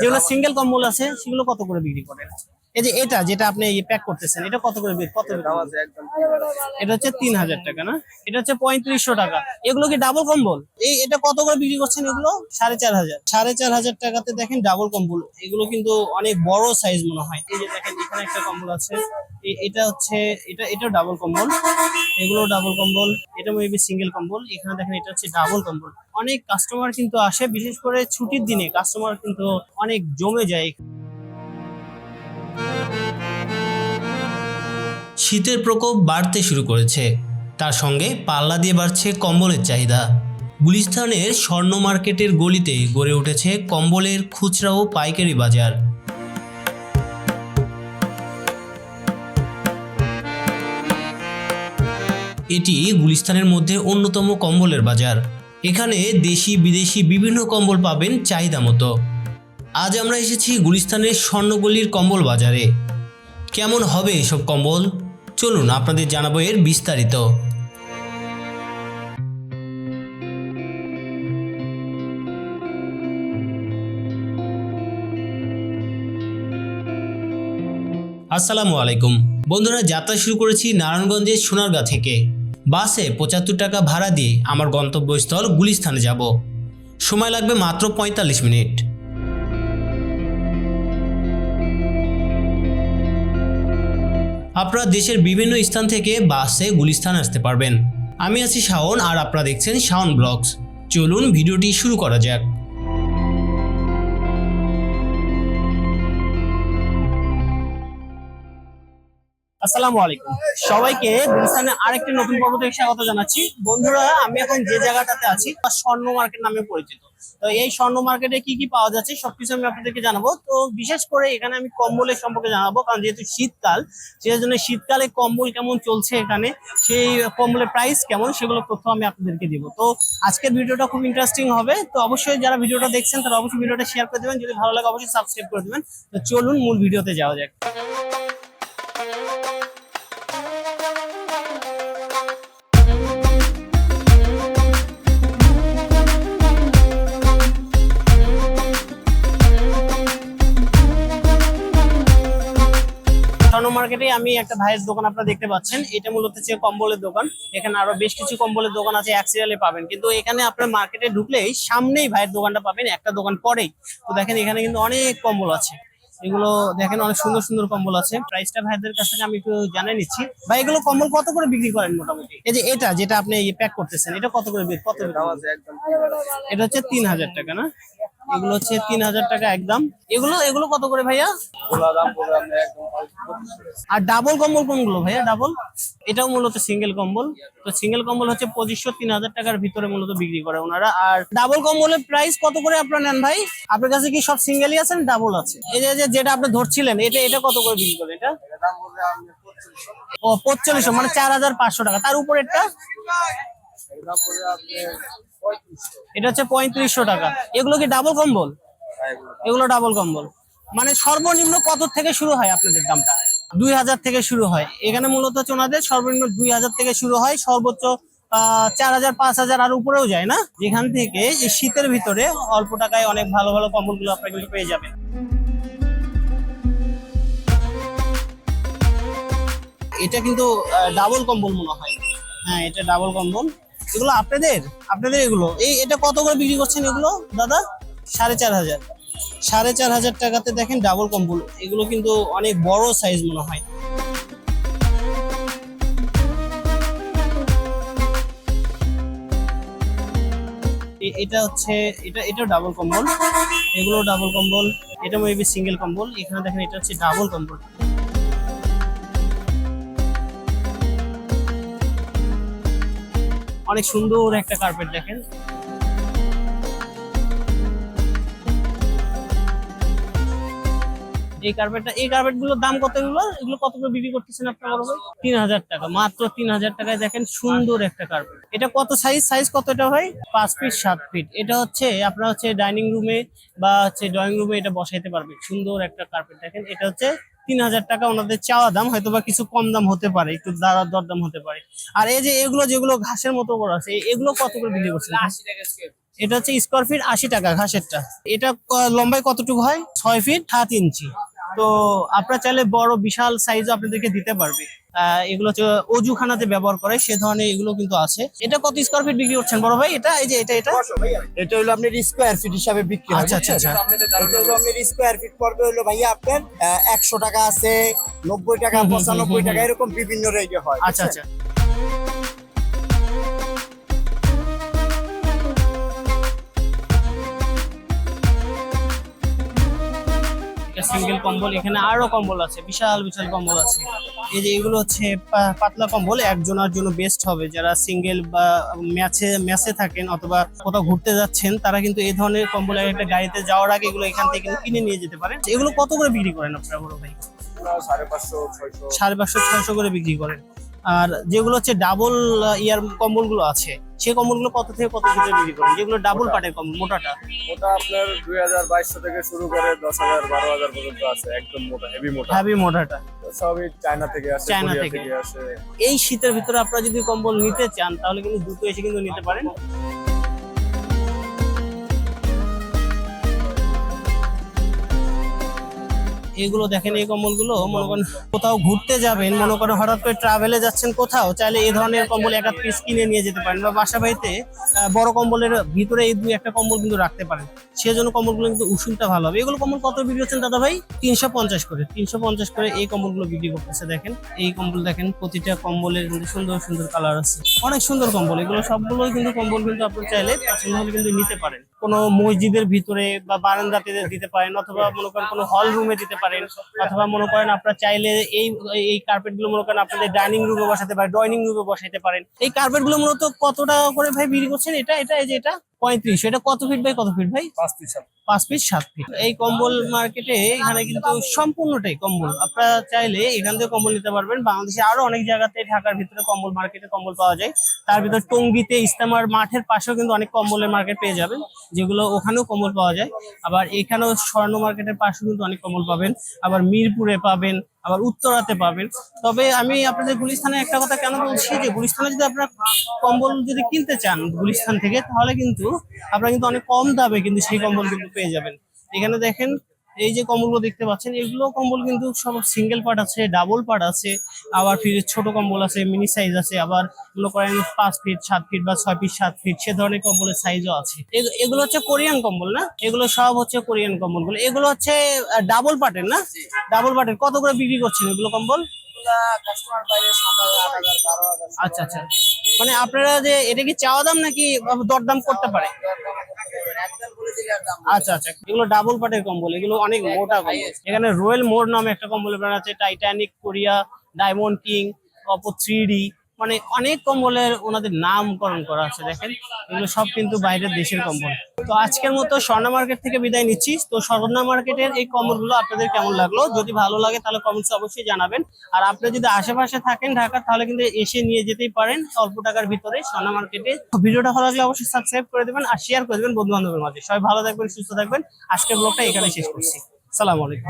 যেগুলো সিঙ্গেল কম্বল আছে সেগুলো কত করে বিক্রি করেন? এই যে এটা যেটা আপনি প্যাক করতেছেন এটা কত করে বিক্রি- কত? এটা হচ্ছে তিন হাজার টাকা না? এটা হচ্ছে পঁয়ত্রিশশো টাকা। এগুলো কি ডাবল কম্বল? এই এটা কত করে বিক্রি করছেন এগুলো? সাড়ে চার হাজার। সাড়ে চার হাজার টাকাতে দেখেন ডাবল কম্বল। এগুলো কিন্তু অনেক বড় সাইজ মনে হয়। এই যে দেখেন এখানে একটা কম্বল আছে। এটা হচ্ছে, এটা, এটাও ডাবল কম্বল। এগুলো ডাবল কম্বল, এটা মেবি সিঙ্গেল কম্বল। এখানে দেখেন, এটা হচ্ছে ডাবল কম্বল। অনেক কাস্টমার কিন্তু আসে, বিশেষ করে ছুটির দিনে। কাস্টমার কিন্তু অনেক জমে যায় শীতের প্রকোপ বাড়তে শুরু করেছে। তার সঙ্গে পাল্লা দিয়ে বাড়ছে কম্বলের চাহিদা। গুলিস্তানের স্বর্ণ মার্কেটের গলিতে গড়ে উঠেছে কম্বলের খুচরা ও পাইকারি বাজার। এটি গুলিস্তানের মধ্যে অন্যতম কম্বলের বাজার। এখানে দেশি, বিদেশি বিভিন্ন কম্বল পাবেন চাহিদা মতো। আজ আমরা এসেছি গুলিস্তানের স্বর্ণগলির কম্বল বাজারে। কেমন হবে এসব কম্বল? চলুন আপনাদের জানাব এর বিস্তারিত। আসসালামু আলাইকুম। বন্ধুরা, যাত্রা শুরু করেছি নারায়ণগঞ্জের সোনারগাঁ থেকে। বাসে পঁচাত্তর টাকা ভাড়া দিয়ে আমার গন্তব্যস্থল গুলিস্থানে যাব। সময় লাগবে মাত্র পঁয়তাল্লিশ মিনিট। আপনারা দেশের বিভিন্ন স্থান থেকে বাসে গুলিস্থান আসতে পারবেন। আমি আছি শাওন আর আপনারা দেখছেন শাওন ব্লগস। চলুন ভিডিওটি শুরু করা যাক। আসসালামু আলাইকুম। সবাইকে গুলিস্তানের আরেকটি নতুন পর্ব থেকে স্বাগত জানাচ্ছি। বন্ধুরা, আমি এখন যে জায়গাটাতে আছি, তা স্বর্ণ মার্কেট নামে পরিচিত। তো এই স্বর্ণ মার্কেটে কি কি পাওয়া যাচ্ছে, সবকিছু আমি আপনাদেরকে জানাব। তো বিশেষ করে এখানে আমি কম্বলের সম্পর্কে জানাব, কারণ যেহেতু শীতকাল সেই জন্য শীতকালে কম্বল কেমন চলছে এখানে, সেই কম্বলের প্রাইস কেমন, সেগুলো তথ্য আমি আপনাদেরকে দিব। তো আজকের ভিডিওটা খুব ইন্টারেস্টিং হবে। তো অবশ্যই যারা ভিডিওটা দেখছেন, তারা অবশ্যই ভিডিওটা শেয়ার করে দেবেন। যদি ভালো লাগে, অবশ্যই সাবস্ক্রাইব করে দেবেন। তো চলুন মূল ভিডিওতে যাওয়া যাক। মার্কেটে আমি একটা ভাইয়ের দোকান আপনারা দেখতে পাচ্ছেন। এটা মূলত হচ্ছে কম্বলের দোকান। এখানে আরও বেশ কিছু কম্বলের দোকান আছে এক সিরিয়ালে পাবেন। কিন্তু এখানে আপনার মার্কেটে ঢুকলেই সামনেই ভাইয়ের দোকানটা পাবেন একটা দোকান পরেই। তো দেখেন এখানে কিন্তু অনেক কম্বল আছে। এগুলো দেখেন অনেক সুন্দর সুন্দর কম্বল আছে। প্রাইসটা ভাইদের কাছ থেকে আমি একটু জানিয়ে নিচ্ছি। ভাই এগুলো কম্বল কত করে বিক্রি করেন মোটামুটি? এই যে এটা যেটা আপনি প্যাক করতেছেন এটা কত করে কত? এটা হচ্ছে তিন হাজার টাকা না? এগুলো হচ্ছে তিন হাজার টাকা একদম এগুলো এগুলো কত করে ভাইয়া? আর ডাবল কম্বল কোনগুলো ভাইয়া? ডাবল এটাও মূলত সিঙ্গেল কম্বল। তো সিঙ্গেল কম্বল হচ্ছে পঁচিশশো, তিন হাজার টাকার ভিতরে মূলত বিক্রি করে ওনারা। আর ডাবল কম্বলের প্রাইস কত করে আপনারা নেন ভাই? আপনার কাছে কি সব সিঙ্গেলই আছে ডাবল আছে? এই যে- যেটা আপনি ধরছিলেন, এটা এটা কত করে বিক্রি করেন এটা? ও পঁচল্লিশশো মানে চার হাজার পাঁচশো টাকা। তার উপরেরটা? এটা হচ্ছে পঁয়ত্রিশশো টাকা। এগুলো কি ডাবল কম্বল? এগুলো ডাবল কম্বল। মানে সর্বনিম্ন কত থেকে শুরু হয় আপনাদের দামটা? দুই হাজার থেকে শুরু হয়। এখানে মূলত হচ্ছে ওনাদের সর্বনিম্ন দুই হাজার থেকে শুরু হয় সর্বোচ্চ চার হাজার পাঁচ হাজার আর উপরেও যায় না? যেখান থেকে এই শীতের ভিতরে অল্প টাকায় অনেক ভালো ভালো কম্বলগুলো আপনারা কিন্তু পেয়ে যাবেন। এটা কিন্তু ডাবল কম্বল মনে হয়। হ্যাঁ এটা ডাবল কম্বল। এগুলো আপনাদের? আপনাদের এগুলো? এই, এটা কত করে বিক্রি করছেন এগুলো? দাদা? সাড়ে চার হাজার। সাড়ে চার হাজার টাকাতে দেখেন ডাবল কম্বল এগুলো কিন্তু অনেক বড় সাইজ মনে হয়। এটা হচ্ছে, এটা এটা ডাবল কম্বল এগুলো ডাবল কম্বল এটা মেবি সিঙ্গেল কম্বল এখানে দেখেন এটা হচ্ছে ডাবল কম্বল অনেক সুন্দর একটা কার্পেট দেখেন। এই কার্পেটটা এই কার্পেটগুলোর দাম কত এগুলো? এগুলো কত করে বিক্রি করতেছেন আপনার বড় ভাই? তিন হাজার টাকা। মাত্র তিন হাজার টাকায় দেখেন সুন্দর একটা কার্পেট এটা কত সাইজ সাইজ কত এটা ভাই? পাঁচ ফিট সাত ফিট এটা হচ্ছে, আপনার হচ্ছে ডাইনিং রুমে বা হচ্ছে ড্রয়িং রুমে এটা বসাইতে পারবে সুন্দর একটা কার্পেট দেখেন। এটা হচ্ছে তিন হাজার টাকা ওনাদের চাওয়া দাম হয়তো বা কিছু কম দাম হতে পারে একটু দাঁড়া দরদাম হতে পারে। আর এই যে এগুলো যেগুলো ঘাসের মতো করে আছে এগুলো কত করে বিক্রি করছেন এটা হচ্ছে স্কোয়ার ফিট আশি টাকা ঘাসেরটা। এটা লম্বায় কতটুকু হয়? ছয় ফিট সাত ইঞ্চি তো আপনারা চাইলে বড় বিশাল সাইজও আপনাদেরকে দিতে পারবে। এগুলো হচ্ছে অজুখানাতে ব্যবহার করে সে ধরনের এগুলো কিন্তু আছে। এটা কত স্কোয়ার ফিট বিক্রি করছেন? বড় ভাই এটা এই যে এটা এটা? এটা হলো আপনার স্কোয়ার ফিট হিসাবে বিক্রি আচ্ছা, আচ্ছা, আচ্ছা। এটা হলো আপনার স্কোয়ার ফিট পড়বে হলো ভাইয়া আপনার একশো টাকা আছে নব্বই টাকা পঁচানব্বই টাকা এরকম বিভিন্ন রেটে হয় আচ্ছা আচ্ছা। সিঙ্গেল কম্বল এখানে আরও কম্বল আছে বিশাল বিশাল কম্বল আছে। এই যে এগুলো হচ্ছে পাতলা কম্বল একজনের জন্য বেস্ট হবে। যারা সিঙ্গেল বা ম্যাচে ম্যাচে থাকেন অথবা কোথাও ঘুরতে যাচ্ছেন তারা কিন্তু এই ধরনের কম্বল একটা গাড়িতে যাওয়ার আগে এগুলো এখান থেকে কিনে নিয়ে যেতে পারেন। এগুলো কত করে বিক্রি করেন আপনারা বড় ভাই? সাড়ে পাঁচশো ছয়শো। সাড়ে পাঁচশো ছয়শো করে বিক্রি করেন। আর যেগুলো হচ্ছে ডাবল ইয়ার কম্বলগুলো আছে সেই কম্বলগুলো কত থেকে কত থেকে বিক্রি করেন? যেগুলো ডাবল পাটের কম্বল মোটাটা? ওটা আপনার দুই হাজার বাইশশো থেকে শুরু করে দশ হাজার বারো হাজার পর্যন্ত আছে একদম মোটা হেভি মোটা। হেভি মোটাটা। সবই চায়না থেকে আসে চায়না থেকে। থেকে আসে। এই শীতের ভিতরে আপনারা যদি কম্বল নিতে চান তাহলে কিন্তু দ্রুত এসে কিন্তু নিতে পারেন। এগুলো দেখেন এই কম্বলগুলো মনে করেন কোথাও ঘুরতে যাবেন মনে করেন হঠাৎ করে ট্রাভেলে যাচ্ছেন কোথাও চাইলে এই ধরনের কম্বল এক পিস কিনে নিয়ে যেতে পারেন বা বাসা বাড়িতে বড় কম্বলের ভিতরে এই দুই একটা কম্বল কিন্তু রাখতে পারেন। সেজন্য কম্বলগুলো কিন্তু উষুমটা ভালো হবে। এগুলো কম্বল কত বিক্রি হচ্ছেন দাদা ভাই? তিনশো পঞ্চাশ করে তিনশো পঞ্চাশ করে এই কম্বলগুলো বিক্রি করতেছে দেখেন। এই কম্বল দেখেন প্রতিটা কম্বলের কিন্তু সুন্দর সুন্দর কালার আছে। অনেক সুন্দর কম্বল এগুলো সবগুলোই কিন্তু কম্বল কিন্তু আপনি চাইলে পছন্দ হলে কিন্তু নিতে পারেন। কোনো মসজিদের ভিতরে বা বারান্দাতে দিতে পারেন অথবা মনে করেন কোনো হল রুমে দিতে পারেন। অথবা মনে করেন আপনারা চাইলে এই এই কার্পেটগুলো মনে করেন আপনাদের ডাইনিং রুমে বসাতে পারেন ড্রয়িং রুমে বসাতে পারেন। এই কার্পেটগুলো মূলত কত টাকা করে ভাই বিক্রি করছেন? এটা এটা এই যে এটা? পঁয়ত্রিশ। এটা কত ফিট ভাই? কত ফিট ভাই? পাঁচ পিস পাঁচ পিস সাত ফিট এই কম্বল মার্কেটে এখানে কিন্তু সম্পূর্ণটাই কম্বল। আপনারা চাইলে এখান থেকে কম্বল নিতে পারবেন। বাংলাদেশে আরও অনেক জায়গাতে ঢাকার ভিতরে কম্বল মার্কেটে কম্বল পাওয়া যায়। তার ভিতর টঙ্গিতে ইস্তেমার মাঠের পাশেও কিন্তু অনেক কম্বলের মার্কেট পেয়ে যাবেন। যেগুলো ওখানেও কম্বল পাওয়া যায়। আবার এখানেও স্বর্ণ মার্কেটের পাশে কিন্তু অনেক কম্বল পাবেন। আবার মিরপুরে পাবেন, আবার উত্তরাতে পাবেন। তবে আমি আপনাদের গুলিস্থানে একটা কথা কেন বলছি যে, গুলিস্থানে যদি আপনারা কম্বল যদি কিনতে চান গুলিস্থান থেকে, তাহলে কিন্তু আপনারা কিন্তু অনেক কম দামে কিন্তু সেই কম্বল কিন্তু পেয়ে যাবেন। এখানে দেখেন এই যে কম্বলগুলো দেখতে পাচ্ছেন এগুলো কম্বল কিন্তু সব সিঙ্গেল পার্ট আছে ডাবল পার্ট আছে। আবার ফির ছোট কম্বল আছে মিনি সাইজ আছে আবার মনে করেন পাঁচ ফিট সাত ফিট বা ছয় ফিট সাত ফিট সে ধরনের কম্বলের সাইজও আছে। এগ- এগুলো হচ্ছে কোরিয়ান কম্বল না? এগুলো সব হচ্ছে কোরিয়ান কম্বলগুলো। এগুলো হচ্ছে ডাবল পার্টের না? ডাবল পার্টের কত করে বিক্রি করছেন এগুলো কম্বল? আচ্ছা আচ্ছা। মানে আপনারা যে এটা কি চাওয়া দাম নাকি দরদাম করতে পারে? আচ্ছা আচ্ছা। এগুলো ডাবল পাটের কম্বল এগুলো অনেক মোটা কম্বল। এখানে রয়্যাল মোর নামে একটা কম্বল ব্র্যান্ড আছে Titanic Korea diamond king Oppo three মানে অনেক কম্বলের ওনাদের নামকরণ করা আছে, দেখেন। এগুলো সব কিন্তু বাইরের দেশের কম্বল। তো আজকের মতো স্বর্ণা মার্কেট থেকে বিদায় নিচ্ছি। তো স্বর্ণা মার্কেটের এই কম্বলগুলো আপনাদের কেমন লাগল? যদি ভালো লাগে তাহলে কমেন্টস অবশ্যই জানাবেন। আর আপনি যদি আশেপাশে থাকেন ঢাকা, তাহলে কিন্তু এসে নিয়ে যেতেই পারেন অল্প টাকার ভিতরে স্বর্ণা মার্কেটে। ভিডিওটা ভালো লাগলে অবশ্যই সাবস্ক্রাইব করে দেবেন আর শেয়ার করে দেবেন বন্ধু বান্ধবের মাঝে। সবাই ভালো থাকবেন, সুস্থ থাকবেন। আজকের ব্লগটা এখানে শেষ করছি। সালাম আলাইকুম।